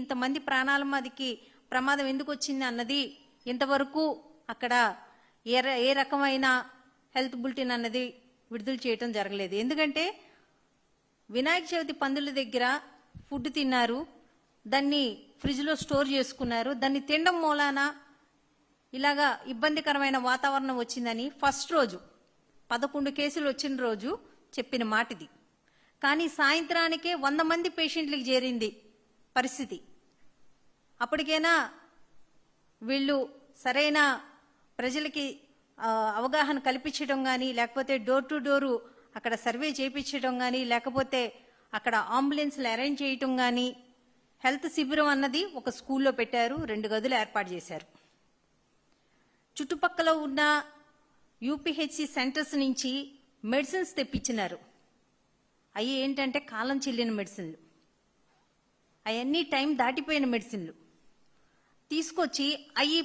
ఇంతమంది ప్రాణాల మీదకి ప్రమాదం ఎందుకు వచ్చింది అన్నది ఇంతవరకు అక్కడ ఏ ఏ రకమైన హెల్త్ బులెటిన్ అన్నది విడుదల చేయటం జరగలేదు. ఎందుకంటే వినాయక చవితి పందుల దగ్గర ఫుడ్ తిన్నారు దాన్ని ఫ్రిడ్జ్లో స్టోర్ చేసుకున్నారు దాన్ని తినడం మూలాన ఇలాగా ఇబ్బందికరమైన వాతావరణం వచ్చిందని ఫస్ట్ రోజు పదకొండు కేసులు వచ్చిన రోజు చెప్పిన మాటిది. కానీ సాయంత్రానికే వంద మంది పేషెంట్లకు చేరింది పరిస్థితి. అప్పటికైనా వీళ్ళు సరైన ప్రజలకి అవగాహన కల్పించడం కానీ లేకపోతే డోర్ టు డోరు అక్కడ సర్వే చేయించడం కానీ లేకపోతే అక్కడ అంబులెన్స్లు అరేంజ్ చేయటం కానీ హెల్త్ శిబిరం అన్నది ఒక స్కూల్లో పెట్టారు రెండు గదులు ఏర్పాటు చేశారు. చుట్టుపక్కల ఉన్న యూపీహెచ్సి సెంటర్స్ నుంచి మెడిసిన్స్ తెప్పించినారు. అవి ఏంటంటే కాలం చెల్లిన మెడిసిన్లు. అవన్నీ టైం దాటిపోయిన మెడిసిన్లు. తీసుకొచ్చి అవి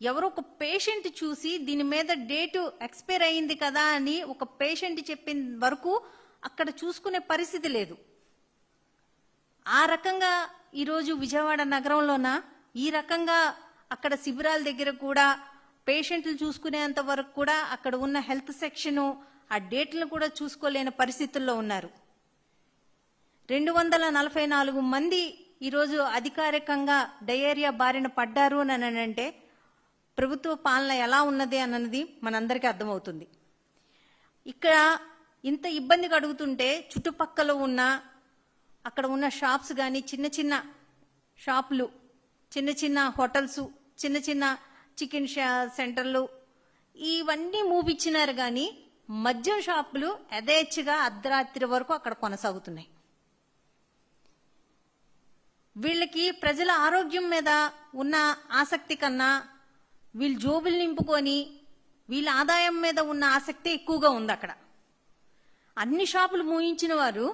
ఎవరో ఒక పేషెంట్ చూసి దీని మీద డేటు ఎక్స్పైర్ అయింది కదా అని ఒక పేషెంట్ చెప్పిన వరకు అక్కడ చూసుకునే పరిస్థితి లేదు. ఆ రకంగా ఈరోజు విజయవాడ నగరంలోన? ఈ రకంగా అక్కడ శిబిరాల దగ్గర కూడా పేషెంట్లు చూసుకునేంత వరకు కూడా అక్కడ ఉన్న హెల్త్ సెక్షను ఆ డేట్లను కూడా చూసుకోలేని పరిస్థితుల్లో ఉన్నారు. రెండు వందల నలభై నాలుగు మంది ఈరోజు అధికారికంగా డయేరియా బారిన పడ్డారు అని అంటే ప్రభుత్వ పాలన ఎలా ఉన్నది అన్నది మనందరికీ అర్థమవుతుంది. ఇక్కడ ఇంత ఇబ్బంది కడుగుతుంటే చుట్టుపక్కల ఉన్న అక్కడ ఉన్న షాప్స్ కానీ చిన్న చిన్న షాపులు చిన్న చిన్న హోటల్స్ చిన్న చిన్న చికెన్ షా సెంటర్లు ఇవన్నీ మూపిచ్చినారు కానీ మద్యం షాపులు యథేచ్ఛగా అర్ధరాత్రి వరకు అక్కడ కొనసాగుతున్నాయి. వీళ్ళకి ప్రజల ఆరోగ్యం మీద ఉన్న ఆసక్తి కన్నా వీళ్ళు జోబులు నింపుకొని వీళ్ళ ఆదాయం మీద ఉన్న ఆసక్తి ఎక్కువగా ఉంది అక్కడ. అన్ని షాపులు మూయించిన వారు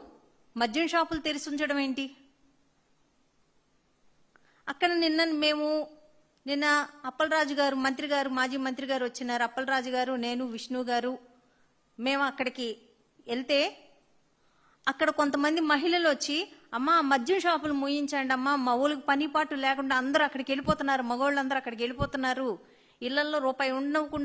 మద్యం షాపులు తెరిచి ఉంచడం ఏంటి? అక్కడ నిన్న మేము నిన్న అప్పలరాజు గారు మంత్రి గారు మాజీ మంత్రి గారు వచ్చినారు. అప్పలరాజు గారు నేను విష్ణు గారు మేము అక్కడికి వెళ్తే అక్కడ కొంతమంది మహిళలు వచ్చి అమ్మా మద్యం షాపులు మూయించండి అమ్మా. మా ఊళ్ళకి పని పాటు లేకుండా అందరూ అక్కడికి వెళ్ళిపోతున్నారు. మగవాళ్ళు అందరూ అక్కడికి వెళ్ళిపోతున్నారు. ఇళ్ళలో రూపాయి ఉండకుండా